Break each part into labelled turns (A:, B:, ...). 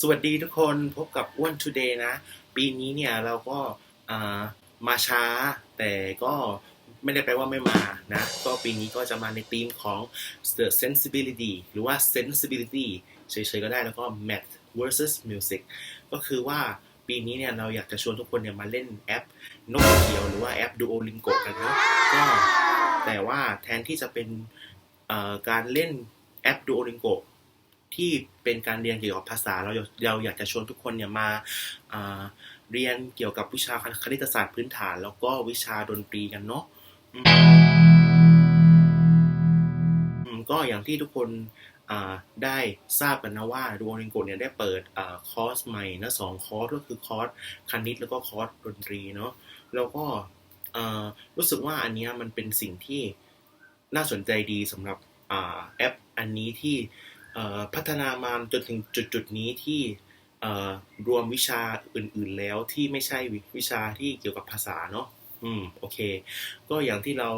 A: สวัสดีทุกคนพบกับอ้วน Today นะ ปีนี้เนี่ยเราก็มาช้า แต่ก็ไม่ได้แปลว่าไม่มานะ ก็ปีนี้ก็จะมาในธีมของ the sensibility หรือว่า sensibility เฉยๆก็ได้แล้วก็ math versus music ก็คือว่าปีนี้เนี่ยเราอยากจะชวนทุกคนเนี่ยมาเล่นแอปนกเขียวหรือว่าแอป Duolingo กันนะก็แต่ว่าแทนที่จะเป็นการเล่นแอป Duolingo ที่เป็นการเรียนเกี่ยวกับภาษา เราเราอยากจะชวนทุกคนเนี่ยมาเรียนเกี่ยวกับวิชาคณิตศาสตร์พื้นฐาน แล้วก็วิชาดนตรีกันเนาะก็อย่างที่ทุกคนได้ทราบกันนะว่า Duolingo เนี่ยได้เปิดอคอร์สใหม่นะสองคอร์สก็คือคอร์สคณิตแล้วก็คอร์สดนตรีเนาะแล้วก็รู้สึกว่าอันนี้มันเป็นสิ่งที่น่าสนใจดีสำหรับอแอปอันนี้ที่ พัฒนามาจนถึงจุดจุดๆนี้ที่รวมวิชาอื่นๆแล้วที่ไม่ใช่วิวชาที่เกี่ยวกับภาษาเนาะอืมโอเค ก็อย่างที่เรา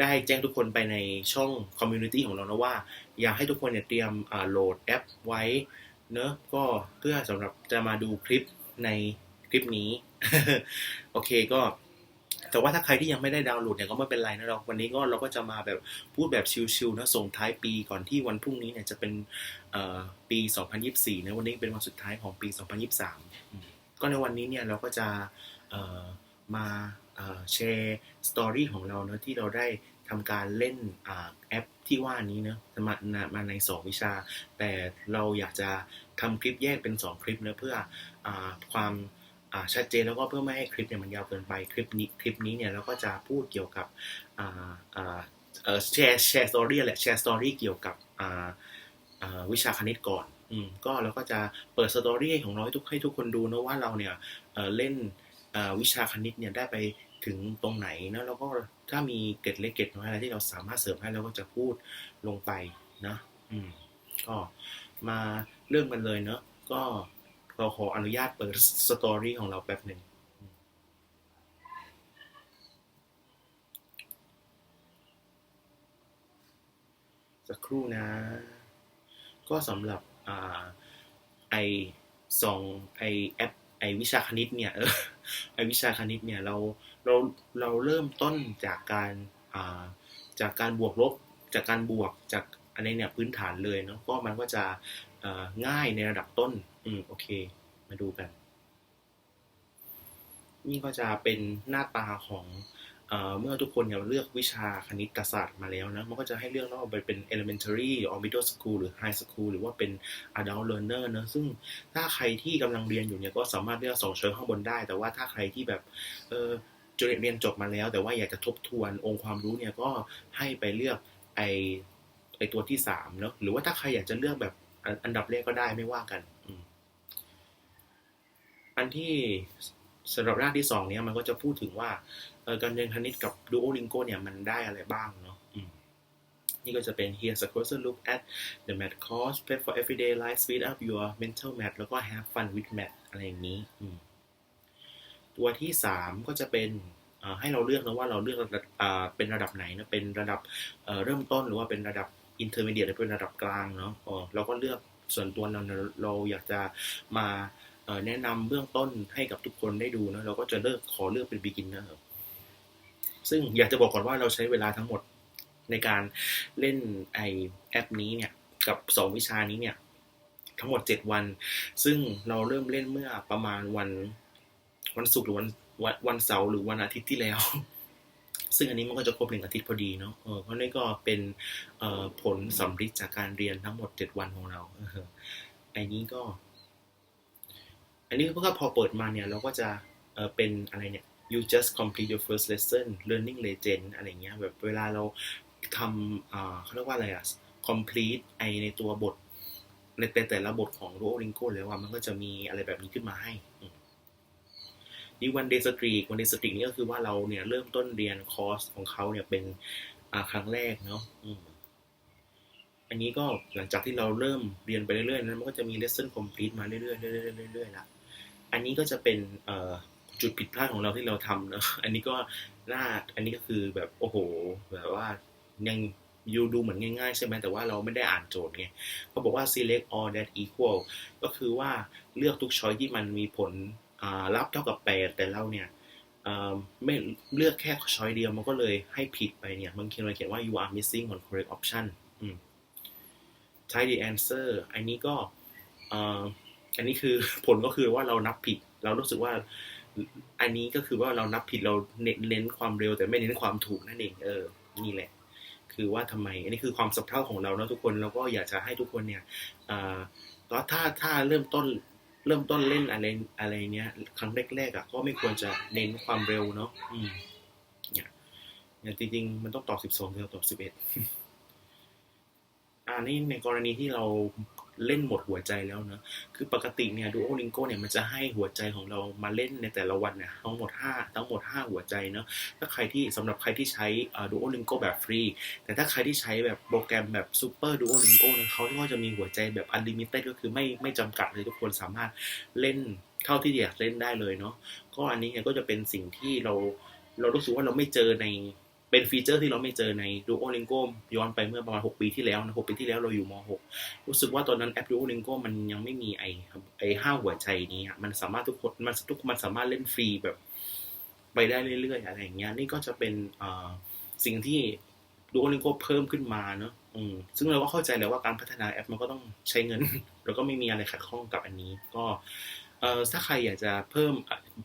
A: ได้แจ้งทุกคนไปในช่องคอมมูนิตี้ของเรานะว่า อยากให้ทุกคนเนี่ยเตรียมโหลดแอปไว้เนอะก็เพื่อสำหรับจะมาดูคลิปในคลิปนี้ โอเคก็ แต่ว่าถ้าใครที่ยังไม่ได้ดาวน์โหลดเนี่ยก็ไม่เป็นไรนะเราวันนี้ก็เราก็จะมาแบบพูดแบบชิลๆนะส่งท้ายปีก่อนที่วันพรุ่งนี้เนี่ยจะเป็นปี 2024นะวันนี้เป็นวันสุดท้ายของปี 2023 ก็ในวันนี้เนี่ยเราก็จะมาแชร์สตอรี่ของเราเนะที่เราได้ทำการเล่นอแอปที่ว่านี้เนะมามาใน 2 วิชา แต่เราอยากจะทำคลิปแยกเป็น 2 คลิปเนะเพื่ออความ ชัดเจนแล้วก็เพื่อไม่ให้คลิปเนี่ยมันยาวเกินไปคลิปนี้คลิปนี้เนี่ยเราก็จะพูดเกี่ยวกับแชร์แชร์สตอรี่แหละแชร์สตอรี่เกี่ยวกับวิชาคณิตก่อนอืมก็เราก็จะเปิดสตอรี่ของเราให้ทุกให้ทุกคนดูนะว่าเราเนี่ยเเล่นวิชาคณิตเนี่ยได้ไปถึงตรงไหนนะแล้วก็ถ้ามีเกร็ดเล็กเกร็ดน้อยอะไรที่เราสามารถเสริมให้เราก็จะพูดลงไปนะอืมก็มาเริ่มกันเลยเนาะก็ เราขออนุญาตเปิดสตอรี่ของเราแป๊บหนึ่งสักครู่นะ ก็สำหรับอไอสองไอแอปไอวิชาคณิตเนี่ยเออไอวิชาคณิตเนี่ยเราเราเราเริ่มต้นจากการาจากการบวกลบจากการบวกจากอันนี้เนี่ยพื้นฐานเลยเนาะก็มันก็จะง่ายในระดับต้น อืม โอเค มาดูกัน นี่ก็จะเป็นหน้าตาของเอเมื่อทุกคนเนี่ยเลือกวิชาคณิตศาสตร์มาแล้วนะ มันก็จะให้เลือกว่าไปเป็น elementary or middle school หรือ high school หรือว่าเป็น adult learner นะ ซึ่งถ้าใครที่กำลังเรียนอยู่เนี่ยก็สามารถเลือกสองช้อยข้างบนได้ แต่ว่าถ้าใครที่แบบเออจนเรียนจบมาแล้ว แต่ว่าอยากจะทบทวนองค์ความรู้เนี่ยก็ให้ไปเลือกไอไอตัวที่สามเนาะ หรือว่าถ้าใครอยากจะเลือกแบบอันดับแรกก็ได้ไม่ว่ากัน อันที่สำหรับร่างที่สองเนี่ยมันก็จะพูดถึงว่าการเรียนคณิตกับ Duolingo เนี่ยมันได้อะไรบ้างเนาะนี่ก็จะเป็น here's a closer look at the math course prep for everyday life speed up your mental math แล้วก็ have fun with math อะไรอย่างนี้ ตัวที่สามก็จะเป็นให้เราเลือกนะว่าเราเลือกเป็นระดับไหนนะเป็นระดับเริ่มต้นหรือว่าเป็นระดับ intermediate หรือเป็นระดับกลางเนาะอ๋อเราก็เลือกส่วนตัวเราเราอยากจะมา แนะนำเบื้องต้นให้กับทุกคนได้ดูนะเราก็จะเลือกขอเลือกเป็น beginner ซึ่งอยากจะบอกก่อนว่าเราใช้เวลาทั้งหมดในการเล่นไอแอปนี้เนี่ย กับ 2 วิชานี้เนี่ย ทั้งหมด 7 วัน ซึ่งเราเริ่มเล่นเมื่อประมาณวันวันศุกร์หรือวันวันวันเสาร์หรือวันอาทิตย์ที่แล้ว ซึ่งอันนี้มันก็จะครบหนึ่งอาทิตย์พอดีเนาะเพราะนี่ก็เป็นผลสำฤทธิ์จากการเรียนทั้งหมด 7 วันของเราเอออันนี้ก็ อันนี้ก็พอเปิดมาเนี่ยเราก็จะเเป็นอะไรเนี่ย you just complete your first lesson learning legend อะไรเงี้ยแบบเวลาเราทำเขาเรียกว่าอะไรอะ complete ไอในตัวบท ในแต่แต่ละบทของ Duolingo แล้วว่ามันก็จะมีอะไรแบบนี้ขึ้นมาให้นี่วันเดย์สตรีกวันเดย์สตรีกนี่ก็คือว่าเราเนี่ยเริ่มต้นเรียนคอร์สของเขาเนี่ยเป็นครั้งแรกเนาะอันนี้ก็หลังจากที่เราเริ่มเรียนไปเรื่อยๆนั้นมันก็จะมี lesson complete มาเรื่อยๆเรื่อยๆเรื่อยๆละ อันนี้ก็จะเป็นจุดผิดพลาดของเราที่เราทำเนอะอันนี้ก็น่าอันนี้ก็คือแบบโอ้โห แบบว่ายังยูดูเหมือนง่ายๆ ใช่ไหมแต่ว่าเราไม่ได้อ่านโจทย์ไงเขาบอกว่า select all that equal ก็คือว่าเลือกทุกช้อยที่มันมีผลลับเท่ากับแปดแต่เราเนี่ยไม่เลือกแค่ช้อยเดียวมันก็เลยให้ผิดไปเนี่ยบางทีเราเขียนว่า you are missing on correct option try the answer อันนี้ก็ อันนี้คือผลก็คือว่าเรานับผิด เรารู้สึกว่า อันนี้ก็คือว่าเรานับผิดเราเน้นความเร็ว แต่ไม่เน้นความถูกนั่นเองเออ นี่แหละ คือว่าทำไม อันนี้คือความสับเท่าของเราเนาะทุกคนเราก็อยากจะให้ทุกคนเนี่ยก็ถ้าถ้าเริ่มต้นเริ่มต้นเล่นอะไรอะไรเนี้ย ครั้งแรกๆอะก็ไม่ควรจะเน้นความเร็วเนาะอืมเนี่ยอย่างจริงๆมันต้องตอบสิบสองเราตอบสิบเอ็ดอันนี้ในกรณีที่เรา เล่นหมดหัวใจแล้วเนะ คือปกติเนี่ยดูโอลิงโกเนี่ยมันจะให้หัวใจของเรามาเล่นในแต่ละวันเนี่ยทั้งหมด 5 ทั้งหมด 5 หัวใจเนาะ ถ้าใครที่สำหรับใครที่ใช้ดูโอลิงโกแบบฟรี แต่ถ้าใครที่ใช้แบบโปรแกรมแบบซูเปอร์ดูโอลิงโกเนี่ยเขาก็จะมีหัวใจแบบอันลิมิเต็ดก็คือไม่ไม่จำกัดเลยทุกคนสามารถเล่นเท่าที่อยากเล่นได้เลยเนาะ ก็อันนี้เนี่ยก็จะเป็นสิ่งที่เราเรารู้สึกว่าเราไม่เจอใน เป็นฟีเจอร์ที่เราไม่เจอใน Duolingo ย้อนไปเมื่อประมาณ 6 ปีที่แล้วนะ 6 ปีที่แล้วเราอยู่ม .6 รู้สึกว่าตอนนั้นแอป Duolingo มันยังไม่มีไอไอห้าหัวใจนี้มันสามารถทุกคนมันทุกมันสามารถเล่นฟรีแบบ ไปได้เรื่อยๆอะไรอย่างเงี้ย นี่ก็จะเป็นสิ่งที่ Duolingo เพิ่มขึ้นมาเนาะซึ่งเราก็เข้าใจแล้วว่าการพัฒนาแอปมันก็ต้องใช้เงิน แล้วก็ไม่มีอะไรขัดข้องกับอันนี้ ก็ เอ่อถ้าใครอยากจะเพิ่ม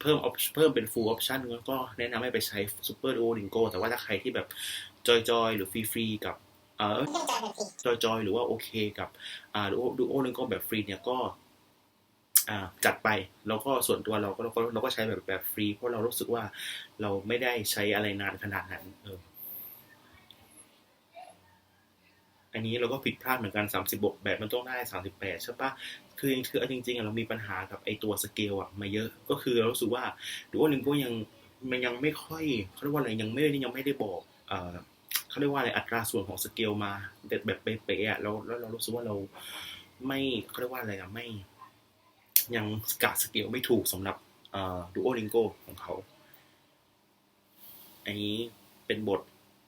A: เพิ่มเพิ่มเป็น full option ก็แนะนำให้ไปใช้ super duolingo แต่ว่าถ้าใครที่แบบจอยจอยหรือฟรีฟรีกับเออจอยจอยหรือว่าโอเคกับอ่าดูโอลิงโกแบบฟรีเนี่ยก็อ่าจัดไปแล้วก็ส่วนตัวเราก็เราก็เราก็ใช้แบบแบบฟรี เพราะเรารู้สึกว่าเราไม่ได้ใช้อะไรนานขนาดนั้นเอออั นี้เราก็ผิดพลาดเหมือนกัน30บวกแบบมันต้องได้ 38 ใช่ปะคือคือจริงๆเรามีปัญหากับไอตัวสเกลอะมาเยอะ ก็คือเราสึกว่าดูว่าลิงก็ยังมันยังไม่ค่อยเขาเรียกว่าอะไรยังไม่ยังไม่ได้บอกเออเขาเรียกว่าอะไรอัตราส่วนของสเกลมาเด็ดแบบเป๊ะๆอะแล้วแล้วเรารู้สึกว่าเราไม่เขาเรียกว่าอะไรอะไม่ยังกะสเกลไม่ถูกสำหรับดูโอลิงโกของเขา อันนี้เป็นบท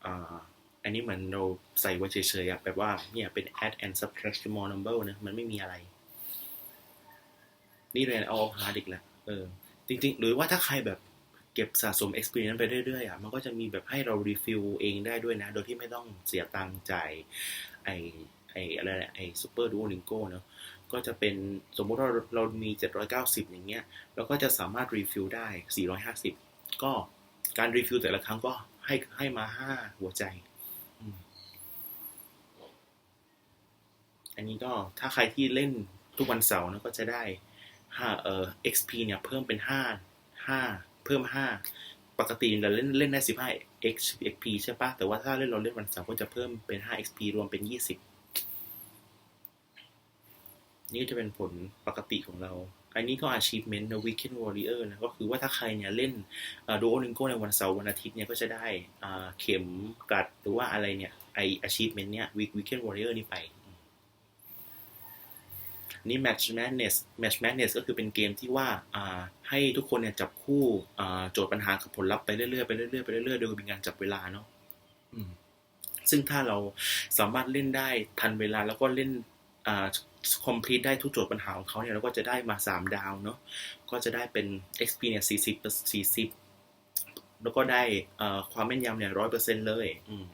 A: อัันนี้เหมือนเราใส่ไว้เฉยๆอะแบบว่าเนี่ยเป็น add and subtract small number นะ มันไม่มีอะไร นี่เรียนเอาฮาร์ดอีกแล้วเออ จริง ๆ หรือว่าถ้าใครแบบเก็บสะสม experience ไปเรื่อยๆอะมันก็จะมีแบบให้เรารีฟิลเองได้ด้วยนะ โดยที่ไม่ต้องเสียตังค์จ่ายไอไออะไรนะไอซูเปอร์ดูโอลิงโกเนาะก็จะเป็นสมมุติว่าเรามี 790 อย่างเงี้ยเราก็จะสามารถรีฟิลได้ 450 ก็การรีฟิลแต่ละครั้งก็ให้ให้มา 5 หัวใจ อันนี้ก็ถ้าใครที่เล่นทุกวันเสาร์นะก็จะได้ห้าเอ่อ XP เนี่ยเพิ่มเป็นห้าห้าเพิ่มห้าปกติเราเล่นเล่นได้สิบห้า XP ใช่ปะแต่ว่าถ้าเล่นเราเล่นวันเสาร์ก็จะเพิ่มเป็นห้า XP รวมเป็นยี่สิบนี่จะเป็นผลปกติของเรา อันนี้ก็ achievement ใน weekend warrior นะ ก็คือว่าถ้าใครเนี่ยเล่นดูโอลิงโกในวันเสาร์วันอาทิตย์เนี่ยก็จะได้เข็มกัดหรือว่าอะไรเนี่ยไอ achievement เนี่ย weekend warrior นี่ไป นี่ Match Madness Match Madness ก็คือเป็นเกมที่ว่าให้ทุกคนเนี่ยจับคู่โจทย์ปัญหากับผลลัพธ์ไปเรื่อยๆไปเรื่อยๆไปเรื่อยๆโดยเป็นการจับเวลาเนาะซึ่งถ้าเราสามารถเล่นได้ทันเวลาแล้วก็เล่นคอมพลีทได้ทุกโจทย์ปัญหาของเขาเนี่ยเราก็จะได้มา 3 ดาวเนาะก็จะได้เป็น XP เนี่ย40 40 แล้วก็ได้ความแม่นยำเนี่ยร้อยเปอร์เซ็นต์เลย อืม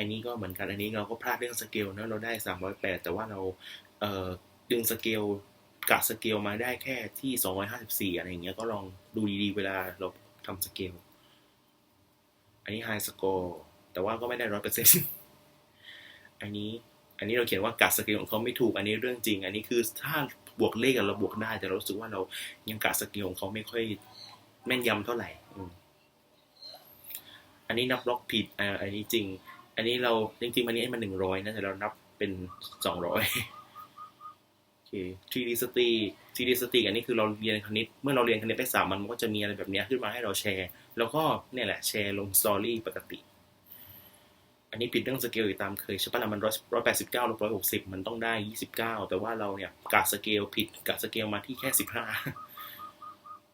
A: อันนี้ก็เหมือนกันอันนี้เราก็พลาดเรื่องสเกลนะเราได้สามร้อยแปดแต่ว่าเราเดึงสเกลกะสเกลมาได้แค่ที่สองร้อยห้าสิบสี่อะไรอย่างเงี้ยก็ลองดูดีๆ เวลาเราทำสเกล อันนี้ไฮสกอร์แต่ว่าก็ไม่ได้ร้อยเปอร์เซ็นต์อันนี้อันนี้เราเขียนว่ากะสเกลของเขาไม่ถูกอันนี้เรื่องจริง อันนี้คือถ้าบวกเลขเราบวกได้แต่เราสึกว่าเรายังกะสเกลของเขาไม่ค่อยแม่นยำเท่าไหร่อันนี้นับล็อกผิดอันนี้จริง อันนี้เราจริงๆมันนี้มันหนึ่งร้อยนะแต่เรานับเป็นสองร้อยโอเค 3D สตี 3D สตีอันนี้คือเราเรียนคณิต เมื่อเราเรียนคณิตไปสามมันก็จะมีอะไรแบบนี้ขึ้นมาให้เราแชร์ แล้วก็เนี่ยแหละแชร์ลงสตอรี่ปกติ อันนี้ผิดเรื่องสเกลอีกตามเคยใช่ปะล่ะมันร้อยร้อยแปดสิบเก้าลบร้อยหกสิบมันต้องได้ยี่สิบเก้าแต่ว่าเราเนี่ยกะสเกลผิดกะสเกลมาที่แค่สิบห้า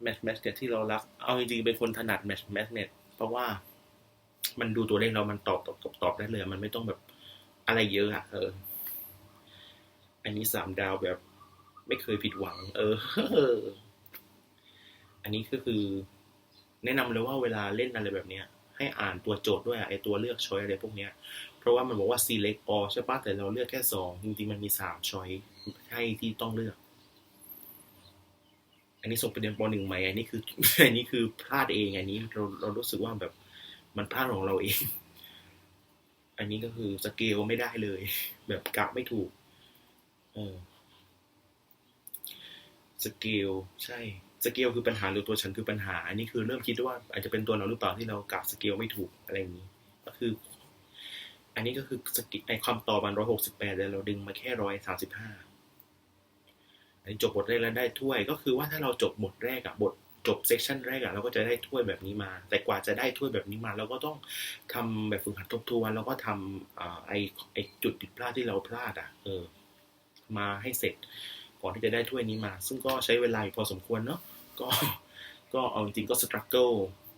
A: แมทแมทเนี่ยที่เรารัก เอาจริงๆเป็นคนถนัดแมทแมทเน็ตเพราะว่า มันดูตัวเลขเรามันตอบตอบตอบตอบได้เลย มันไม่ต้องแบบอะไรเยอะอะเออ อันนี้สามดาวแบบ ไม่เคยผิดหวัง เออ อันนี้ก็คือ แนะนำเลยว่าเวลาเล่นอะไรแบบเนี้ย ให้อ่านตัวโจทย์ด้วยอะไอตัวเลือกช้อยอะไรพวกเนี้ย เพราะว่ามันบอกว่า select all ใช่ปะแต่เราเลือกแค่สองจริงๆมันมีสามช้อยให้ที่ต้องเลือก อันนี้ส่งไปเรียนปหนึ่งไหมอันนี้คือ อันนี้คือพลาดเองอันนี้เราเรารู้สึกว่าแบบ มันพลาดของเราเอง อันนี้ก็คือสเกลไม่ได้เลย แบบกะไม่ถูก เออสเกลใช่สเกลคือปัญหาหรือตัวฉันคือปัญหา อันนี้คือเริ่มคิดว่า อาจจะเป็นตัวเราหรือเปล่าที่เรากะสเกลไม่ถูกอะไรอย่างนี้ ก็คือ อันนี้ก็คือสกิในความต่อมันร้อยหกสิบแปดแต่เราดึงมาแค่ร้อยสามสิบห้าอันนี้จบบทแรกแล้วได้ถ้วย ก็คือว่าถ้าเราจบบทแรกอะบท จบเซสชันแรกอะเราก็จะได้ถ้วยแบบนี้มา แต่กว่าจะได้ถ้วยแบบนี้มา เราก็ต้องทำแบบฝึกหัดทบทวนแล้วก็ทำไอไอจุดผิดพลาดที่เราพลาดอะเออ มาให้เสร็จ ก่อนที่จะได้ถ้วยนี้มา ซึ่งก็ใช้เวลาพอสมควรเนาะก็ก็เอาจริงก็สครัลเกิล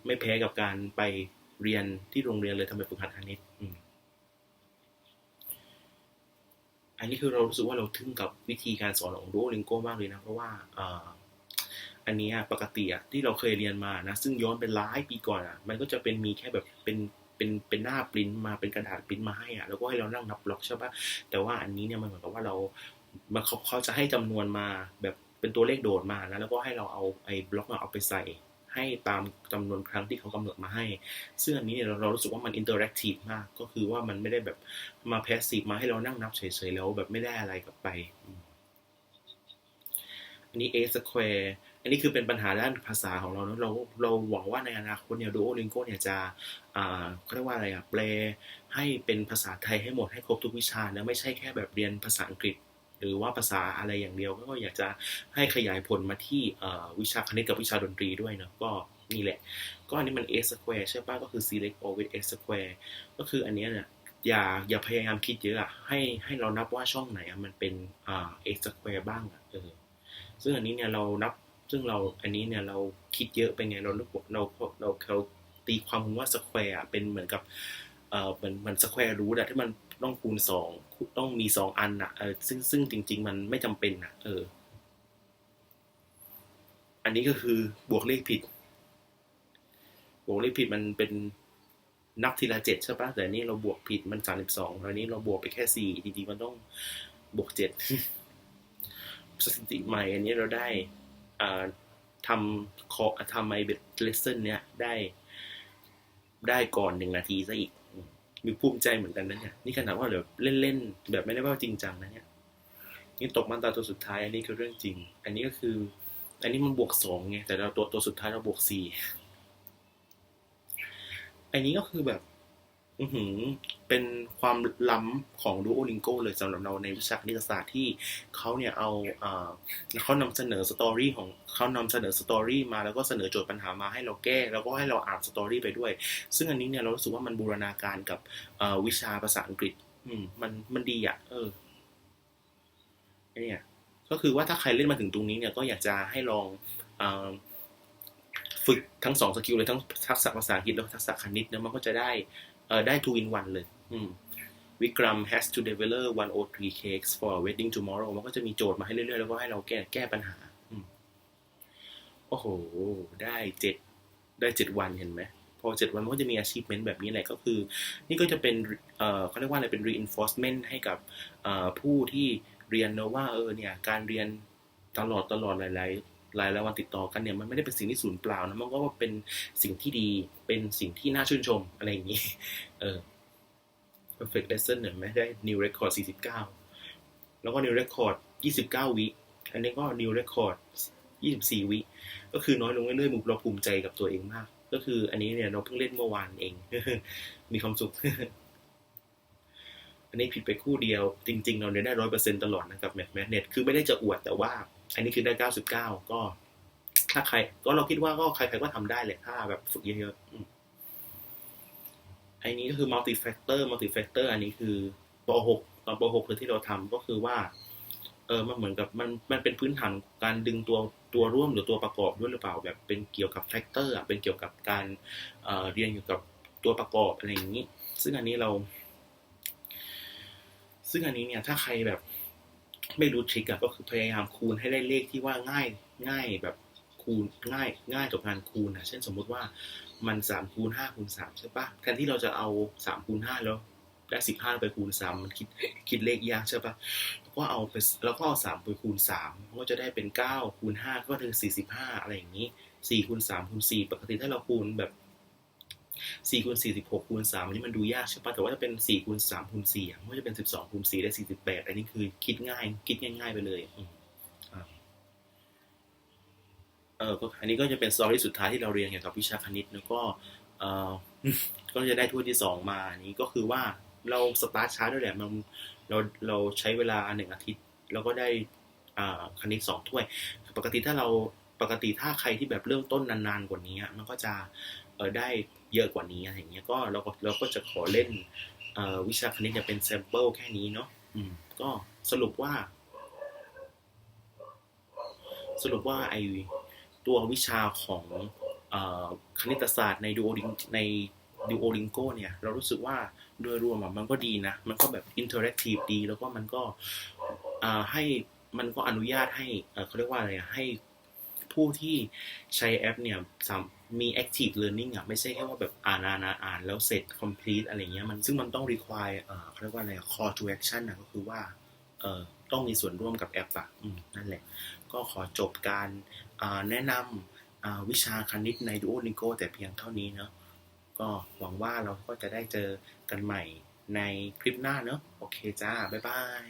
A: ไม่แพ้กับการไปเรียนที่โรงเรียนเลยทำแบบฝึกหัดคณิตอืมอันนี้คือเรารู้สึกว่าเราทึ่งกับวิธีการสอนของ Duolingo มากเลยนะ เพราะว่า อันนี้ปกติอะที่เราเคยเรียนมานะ ซึ่งย้อนเป็นหลายปีก่อนอะมันก็จะเป็นมีแค่แบบเป็นเป็นเป็นหน้าปริ้นมาเป็นกระดาษปริ้นมาให้อะแล้วก็ให้เรานั่งนับบล็อกใช่ปะแต่ว่าอันนี้เนี่ยมันเหมือนกับว่าเรามันเขาเขาจะให้จำนวนมาแบบเป็นตัวเลขโดดมานะแล้วก็ให้เราเอาไอ้บล็อกมาเอาไปใส่ให้ตามจำนวนครั้งที่เขากำหนดมาให้ ซึ่งอันนี้เนี่ยเราเรารู้สึกว่ามันอินเตอร์แอคทีฟมาก ก็คือว่ามันไม่ได้แบบมาแพสซีฟมาให้เรานั่งนับเฉยๆแล้วแบบไม่ได้อะไรกลับไป อันนี้ a square นนี้คือเป็นปัญหาด้านภาษาของเราเนอะเราเราหวังว่าในอนาคตเนี่ย Duolingo เนี่ยจะอ่าเขาเรียกว่าอะไรอะแปลให้เป็นภาษาไทยให้หมดให้ครบทุกวิชานะไม่ใช่แค่แบบเรียนภาษาอังกฤษ หรือว่าภาษาอะไรอย่างเดียว ก็อยากจะให้ขยายผลมาที่วิชาคณิตกับวิชาดนตรีด้วยเนอะก็นี่แหละ ก็อันนี้มัน a square ใช่ป่ะก็คือ select all with a square ก็คืออันนี้เนี่ยอย่าอย่าพยายามคิดเยอะอะให้ให้เรานับว่าช่องไหนมันเป็นอ่า a square บ้างอะเออซึ่งอันนี้เนี่ยเรานับ ซึ่งเราอันนี้เนี่ยเราคิดเยอะไปไงเราเราเราเราเราตีความว่า square อะเป็นเหมือนกับเออเหมือนเหมือน square root อะที่มันต้องคูณสองต้องมีสองอันอะเออซึ่งซึ่งจริง ๆ มันไม่จำเป็นอะเออ อันนี้ก็คือบวกเลขผิด บวกเลขผิดมันเป็นนับทีละเจ็ดใช่ปะแต่อันนี้เราบวกผิดมันสามสิบสองอันนี้เราบวกไปแค่สี่จริงๆมันต้องบวกเจ็ดสถิติใหม่อันนี้เราได้ ทำคอทำไอเบทเลสเซนเนี้ยได้ได้ก่อนหนึ่งนาทีซะอีก มีภูมิใจเหมือนกันนะเนี่ย นี่ขนาดว่าแบบเล่นๆ แบบไม่ได้ว่าจริงจังนะเนี่ย นี่ตกมาตาตัวสุดท้าย อันนี้คือเรื่องจริง อันนี้ก็คือ อันนี้มันบวกสองไง แต่เราตัวตัวสุดท้ายเราบวกสี่ อันนี้ก็คือแบบ อือหือเป็นความล้ำของ Duolingo เลยสำหรับเราในวิชาคณิตศาสตร์ที่เขาเนี่ยเอาเขานำเสนอสตอรี่ของเขานำเสนอสตอรี่มาแล้วก็เสนอโจทย์ปัญหามาให้เราแก้ แล้วก็ให้เราอ่านสตอรี่ไปด้วย ซึ่งอันนี้เนี่ยเรารู้สึกว่ามันบูรณาการกับวิชาภาษาอังกฤษ อืมมันมันดีอะ เออเนี่ยก็คือว่าถ้าใครเล่นมาถึงตรงนี้เนี่ยก็อยากจะให้ลองอฝึกทั้งสองสกิลเลยทั้งทักษะภาษาอังกฤษแล้วก็ทักษะคณิตนะมันก็จะได้ เอ่อได้ two in one เลย อืม Vikram has to develop 103 cakes for a wedding tomorrow มันก็จะมีโจทย์มาให้เรื่อยๆ แล้วก็ให้เราแก้แก้ปัญหาอืมโอ้โห ได้เจ็ดได้เจ็ดวันเห็นไหม พอเจ็ดวันมันก็จะมี achievement แบบนี้แหละก็คือ นี่ก็จะเป็นเอ่อเขาเรียกว่าอะไรเป็น reinforcement ให้กับเอ่อผู้ที่เรียนเนอะว่าเออเนี่ย การเรียนตลอดตลอดหลาย ๆ หลายลายวันติดต่อกันเนี่ยมันไม่ได้เป็นสิ่งที่สูญเปล่านะมันก็เป็นสิ่งที่ดีเป็นสิ่งที่น่าชื่นชมอะไรอย่างนี้เออ perfect lesson เห็นไหมได้ new record 49 แล้วก็ new record 29 วิอันนี้ก็ new record 24 วิก็คือน้อยลงเรื่อยๆมุกเราภูมิใจกับตัวเองมาก ก็คืออันนี้เนี่ยเราเพิ่งเล่นเมื่อวานเอง มีความสุข อันนี้ผิดไปคู่เดียว จริง ๆ เราเนี่ยได้ร้อยเปอร์เซ็นตลอดนะครับแมทแมทเน็ตคือไม่ได้จะอวดแต่ว่า อันนี้คือได้เก้าสิบเก้าก็ ถ้าใคร ก็เราคิดว่าก็ใครๆก็ทำได้แหละถ้าแบบฝึกเยอะๆอันนี้ก็คือ multi factor multi factor อันนี้คือป .6 ตอนป .6 เลยที่เราทำก็คือว่า เออมันเหมือนกับมันมันเป็นพื้นฐานการดึงตัวตัวร่วมหรือตัวประกอบด้วยหรือเปล่า แบบเป็นเกี่ยวกับแฟกเตอร์เป็นเกี่ยวกับการเเรียนเกี่ยวกับตัวประกอบอะไรอย่างนี้ ซึ่งอันนี้เรา ซึ่งอันนี้เนี่ย ถ้าใครแบบ ไม่รู้ทริคอะก็คือพยายามคูณให้ได้เลขที่ว่าง่ายง่ายแบบคูณง่ายง่ายต่อการคูณอะเช่นสมมุติว่ามันสามคูณห้าคูณสามใช่ปะแทนที่เราจะเอาสามคูณห้าแล้วได้สิบห้าไปคูณสามมันคิดคิดเลขยากใช่ปะก็เอาไปแล้วก็เอาสามไปคูณสามก็จะได้เป็นเก้าคูณห้าก็คือสี่สิบห้าอะไรอย่างนี้สี่คูณสามคูณสี่ปกติถ้าเราคูณแบบ สี่คูณสี่สิบหกคูณสามอันนี้มันดูยากใช่ปะแต่ว่าถ้าเป็นสี่คูณสามคูณสี่อะมันก็จะเป็นสิบสองคูณสี่ได้สี่สิบแปดอันนี้คือคิดง่าย คิดง่าย ๆ ไปเลยเอออันนี้ก็จะเป็นสตอรี่สุดท้ายที่เราเรียนเกี่ยวกับวิชาคณิตแล้วก็เออก็จะได้ถ้วยที่สองมาอันนี้ก็คือว่าเราสตาร์ทช้าด้วยแหละมันเราเราใช้เวลาหนึ่งอาทิตย์แล้วก็ได้อ่าคณิตสองถ้วย ปกติถ้าเราปกติถ้าใครที่แบบเริ่มต้นนานๆกว่านี้มันก็จะเออได้ เยอะกว่านี้อะไรอย่างเงี้ยก็เราก็เราก็จะขอเล่นวิชาคณิตจะเป็นแซมเปิลแค่นี้เนาะก็สรุปว่า สรุปว่าไอตัววิชาของคณิตศาสตร์ในดูโอลิงในดูโอลิงโกเนี่ย เรารู้สึกว่าโดยรวมมันก็ดีนะ มันก็แบบอินเทอร์แอคทีฟดี แล้วก็มันก็ให้มันก็อนุญาตให้เขาเรียกว่าอะไรให้ ผู้ที่ใช้แอปเนี่ยมี active learning อะไม่ใช่แค่ว่าแบบอ่านอ่านอ่านอ่านแล้วเสร็จ complete อะไรเงี้ยมันซึ่งมันต้อง require เอ่อเขาเรียกว่าอะไรอะ call to action นะก็คือว่าเอ่อต้องมีส่วนร่วมกับแอปอะนั่นแหละ ก็ขอจบการแนะนำวิชาคณิตใน Duolingo แต่เพียงเท่านี้เนาะก็หวังว่าเราก็จะได้เจอกันใหม่ในคลิปหน้าเนาะโอเคจ้า บ๊ายบาย